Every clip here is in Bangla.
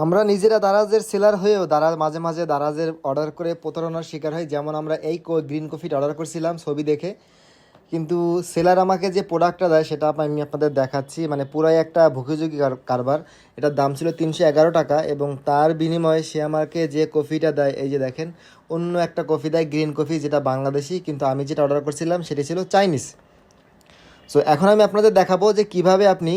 আমরা নিজেরা দারাজের সেলার হয়েও দারাজ, মাঝে মাঝে দারাজের অর্ডার করে প্রতারণার শিকার হয় যেমন আমরা এই গ্রিন কফিটা অর্ডার করছিলাম ছবি দেখে। কিন্তু সেলার আমাকে যে প্রোডাক্টটা দেয়, সেটা আমি আপনাদের দেখাচ্ছি। মানে পুরাই একটা ভুকিযোগী কার- কারবার। এটার দাম ছিল তিনশো এগারো টাকা এবং তার বিনিময়ে সে আমাকে যে কফিটা দেয়, এই যে দেখেন, অন্য একটা কফি দেয় গ্রিন কফি যেটা বাংলাদেশি। কিন্তু আমি যেটা অর্ডার করছিলাম, সেটি ছিল চাইনিজ সো এখন আমি আপনাদের দেখাবো যে কীভাবে আপনি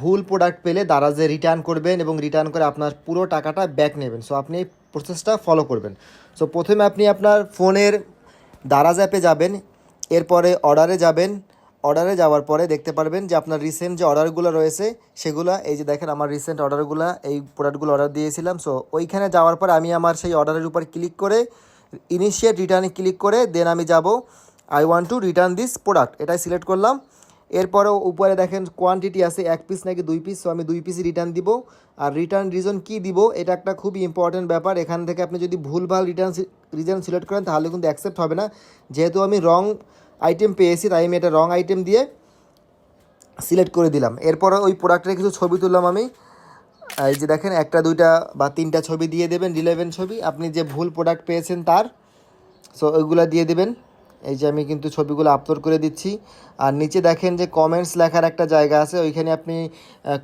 ভুল প্রোডাক্ট পেলে দারাজে রিটার্ন করবেন এবং রিটার্ন করে আপনার পুরো টাকাটা ব্যাক নেবেন। সো আপনি এই প্রসেসটা ফলো করবেন। সো প্রথমে আপনি আপনার ফোনের দারাজ অ্যাপে যাবেন, এরপরে অর্ডারে যাবেন। অর্ডারে যাওয়ার পরে দেখতে পারবেন যে আপনার রিসেন্ট যে অর্ডারগুলো রয়েছে, সেগুলো, এই যে দেখেন আমার রিসেন্ট অর্ডারগুলো এই প্রোডাক্টগুলো অর্ডার দিয়েছিলাম। সো ওইখানে যাওয়ার পর আমি আমার সেই অর্ডারের উপর ক্লিক করে ইনিশিয়েট রিটার্নে ক্লিক করে দেন আমি যাব I want to return this product এটাই সিলেক্ট করলাম। এরপরেও উপরে দেখেন কোয়ান্টিটি আছে এক পিস নাকি দুই পিস সো আমি দুই পিসই রিটার্ন দিব। আর রিটার্ন রিজন কি দিব, এটা একটা খুবই ইম্পর্ট্যান্ট ব্যাপার। এখান থেকে আপনি যদি ভুলভাল রিটার্ন রিজন সিলেক্ট করেন, তাহলে কিন্তু অ্যাকসেপ্ট হবে না। যেহেতু আমি রং আইটেম পেয়েছি, তাই আমি এটা রং আইটেম দিয়ে সিলেক্ট করে দিলাম। এরপরে ওই প্রোডাক্টের কিছু ছবি তুললাম আমি। এই যে দেখেন, একটা, দুইটা বা তিনটা ছবি দিয়ে দেবেন রিলেভেন ছবি। আপনি যে ভুল প্রোডাক্ট পেয়েছেন তার সো ওইগুলো দিয়ে দেবেন। এই যে আমি কিন্তু ছবিগুলো আপলোড করে দিচ্ছি। আর নিচে দেখেন যে কমেন্টস লেখার একটা জায়গা আছে, ওইখানে আপনি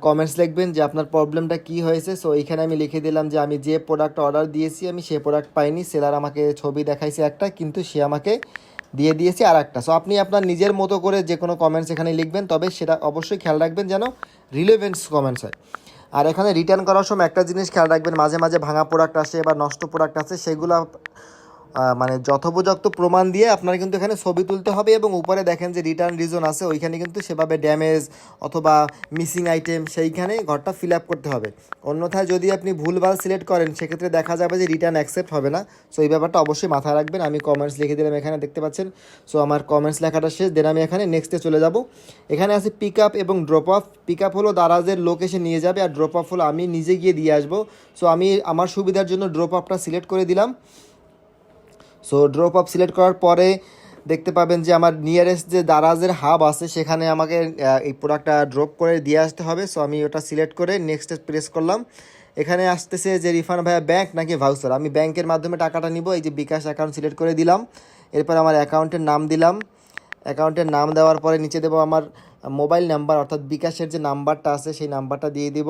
কমেন্টস লিখবেন যে আপনার প্রবলেমটা কি হয়েছে। সো এইখানে আমি লিখে দিলাম যে আমি যে প্রোডাক্ট অর্ডার দিয়েছি, আমি সে প্রোডাক্ট পাইনি। সেলার আমাকে ছবি দেখাইছে একটা, কিন্তু সে আমাকে দিয়ে দিয়েছে আর একটা সো আপনি আপনার নিজের মতো করে যে কোনো কমেন্টস এখানে লিখবেন, তবে সেটা অবশ্যই খেয়াল রাখবেন যেন রিলেভেন্স কমেন্টস হয়। আর এখানে রিটার্ন করার সময় একটা জিনিস খেয়াল রাখবেন, মাঝে মাঝে ভাঙা প্রোডাক্ট আসে বা নষ্ট প্রোডাক্ট আছে সেগুলো মানে যথোপযুক্ত প্রমাণ দিয়ে আপনার কিন্তু এখানে ছবি তুলতে হবে এবং উপরে দেখেন যে রিটার্ন রিজন আছে, ওইখানে কিন্তু সেভাবে ড্যামেজ অথবা মিসিং আইটেম সেইখানে ঘরটা ফিল আপ করতে হবে। অন্যথায় যদি আপনি ভুলভাল সিলেক্ট করেন, সেক্ষেত্রে দেখা যাবে যে রিটার্ন অ্যাকসেপ্ট হবে না। সো এই ব্যাপারটা অবশ্যই মাথায় রাখবেন। আমি কমেন্টস লিখে দিলাম এখানে, দেখতে পাচ্ছেন? সো আমার কমেন্টস লেখাটা শেষ দেন আমি এখানে নেক্সটে চলে যাব। এখানে আছে পিক আপ এবং ড্রপ অফ পিক আপ হলো দারাজের লোক এসে নিয়ে যাবে আর ড্রপ অফ হলো আমি নিজে গিয়ে দিয়ে আসব। সো আমি আমার সুবিধার জন্য ড্রপ অফটা সিলেক্ট করে দিলাম। সো ড্রপ আপ সিলেক্ট করার পরে দেখতে পাবেন যে আমার নিয়ারেস্ট যে দারাজের হাব আছে, সেখানে আমাকে এই প্রোডাক্টটা ড্রপ করে দিয়ে আসতে হবে। সো আমি ওটা সিলেক্ট করে নেক্সট প্রেস করলাম। এখানে আসতেছে যে রিফান্ড ভাইয়া ব্যাঙ্ক নাকি ভাউচার আমি ব্যাংকের মাধ্যমে টাকাটা নিব, এই যে বিকাশ অ্যাকাউন্ট সিলেক্ট করে দিলাম। এরপর আমার অ্যাকাউন্টের নাম দিলাম। অ্যাকাউন্টের নাম দেওয়ার পরে নিচে দেবো আমার মোবাইল নাম্বার, অর্থাৎ বিকাশের যে নাম্বারটা আছে সেই নাম্বারটা দিয়ে দিব।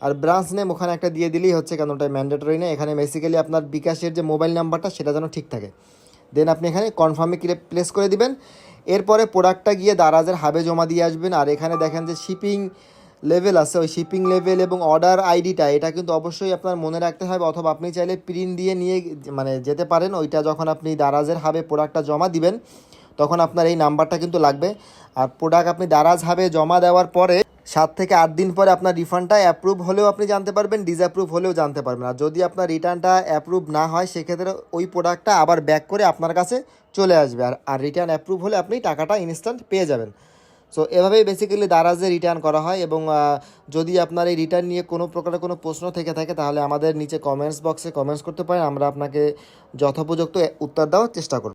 আর ব্রাঞ্চ নেম ওখানে একটা দিয়ে দিলেই হচ্ছে কেন ওটা ম্যান্ডেটরি না এখানে বেসিক্যালি আপনার বিকাশের যে মোবাইল নাম্বারটা সেটা যেন ঠিক থাকে। দেন আপনি এখানে কনফার্মে প্লেস করে দিবেন। এরপরে প্রোডাক্টটা গিয়ে দারাজের হাবে জমা দিয়ে আসবেন। আর এখানে দেখেন যে শিপিং লেভেল আছে। ওই শিপিং লেভেল এবং অর্ডার আইডিটা এটা কিন্তু অবশ্যই আপনার মনে রাখতে হবে। অথবা আপনি চাইলে প্রিন্ট দিয়ে নিয়ে মানে যেতে পারেন। ওইটা যখন আপনি দারাজের হাবে প্রোডাক্টটা জমা দিবেন তখন আপনার এই নাম্বারটা কিন্তু লাগবে। আর প্রোডাক্ট আপনি দারাজ হাবে জমা দেওয়ার পরে সাত থেকে আট দিন পরে আপনার রিফান্ডটা অ্যাপ্রুভ হলেও আপনি জানতে পারবেন ডিসঅ্যাপ্রুভ হলেও জানতে পারবেন। আর যদি আপনার রিটার্নটা অ্যাপ্রুভ না হয়, সেক্ষেত্রে ওই প্রোডাক্টটা আবার ব্যাক করে আপনার কাছে চলে আসবে। আর আর রিটার্ন অ্যাপ্রুভ হলে আপনি টাকাটা ইনস্ট্যান্ট পেয়ে যাবেন। সো এভাবেই বেসিক্যালি দারাজে রিটার্ন করা হয় এবং যদি আপনার এই রিটার্ন নিয়ে কোনো প্রকারের কোনো প্রশ্ন থেকে থাকে, তাহলে আমাদের নিচে কমেন্টস বক্সে কমেন্টস করতে পারেন। আমরা আপনাকে যথোপযুক্ত উত্তর দেওয়ার চেষ্টা করব।